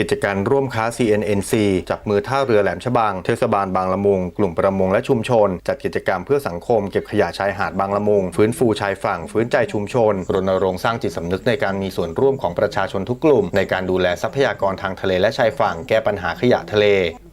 กิจการร่วมค้า CNNC จับมือท่าเรือแหลมฉบัง เทศบาลบางละมุง กลุ่มประมงและชุมชน จัดกิจกรรมเพื่อสังคมเก็บขยะชายหาดบางละมุง ฟื้นฟูชายฝั่ง ฟื้นใจชุมชน รณรงค์สร้างจิตสำนึกในการมีส่วนร่วมของประชาชนทุกกลุ่ม ในการดูแลทรัพยากรทางทะเลและชายฝั่งแก้ปัญหาขยะทะเล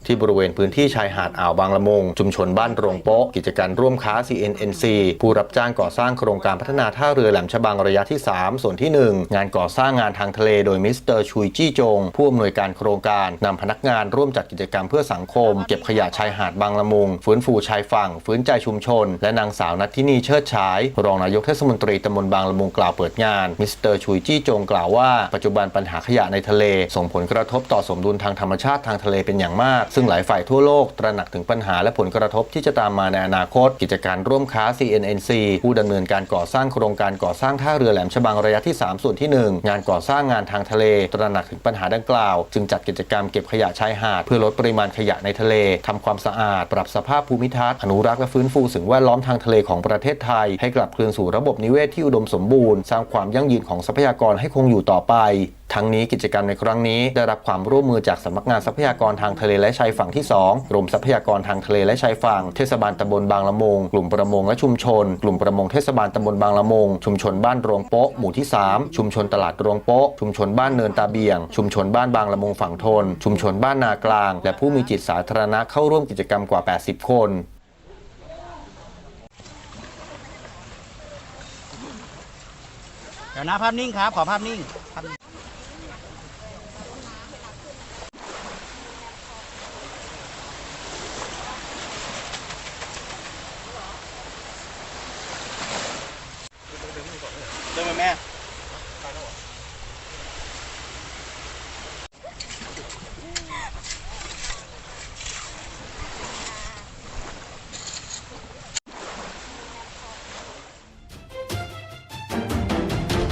ที่บริเวณพื้นที่ชายหาดอ่าวบางละมุงชุมชนบ้านโรงโป๊ะ กิจการร่วมค้า CNNC ผู้รับจ้างก่อสร้างโครงการพัฒนาท่าเรือแหลมฉบังระยะที่ 3 ส่วนที่ 1 งานก่อสร้างงานทางทะเลโดยมิสเตอร์ชุยจี้จง ผู้อำนวยการโครงการนำพนักงานร่วมจัดกิจกรรมเพื่อสังคม เก็บขยะชายหาดบางละมุง ฟื้นฟูชายฝั่ง ฟื้นใจชุมชน และนางสาวนัททินีเชิดฉาย รองนายกเทศมนตรีตำบลบางละมุงกล่าวเปิดงานมิสเตอร์ชุยจี้จงกล่าวว่าปัจจุบันปัญหาขยะในทะเล ส่งผลกระทบต่อสมดุลทางธรรมชาติทางทะเลเป็นอย่างมากซึ่งหลายฝ่ายทั่วโลกตระหนักถึงปัญหาและผลกระทบที่จะตามมาในอนาคต กิจการร่วมค้า CNNC ผู้ดำเนินการก่อสร้างโครงการก่อสร้างท่าเรือแหลมฉบังระยะที่ 3 ส่วนที่ 1 งานก่อสร้างงานทางทะเล ตระหนักถึงปัญหาดังกล่าว จึงจัดกิจกรรมเก็บขยะชายหาด เพื่อลดปริมาณขยะในทะเลทำความสะอาด ปรับสภาพภูมิทัศน์อนุรักษ์และฟื้นฟูสิ่งแวดล้อมทางทะเลของประเทศไทย ให้กลับคืนสู่ระบบนิเวศที่อุดมสมบูรณ์สร้างความยั่งยืนของทรัพยากรให้คงอยู่ต่อไปทั้งนี้กิจกรรมในครั้งนี้ได้รับความร่วมมือจากสำนักงานทรัพยากรทางทะเลและชายฝั่งที่ 2 กรมทรัพยากรทางทะเลและชายฝั่ง เทศบาลตำบลบางละมง กลุ่มประมงและชุมชน กลุ่มประมงเทศบาลตำบลบางละมง ชุมชนบ้านโรงโป๊ะหมู่ที่ 3 ชุมชนตลาดโรงโป๊ะ ชุมชนบ้านเนินตาเบียง ชุมชนบ้านบางละมงฝั่งทน ชุมชนบ้านนากลาง และผู้มีจิตสาธารณะเข้าร่วมกิจกรรมกว่า 80 คนเดี๋ยวนะภาพนิ่งครับ ขอภาพนิ่งภาพนิ่ง Đây!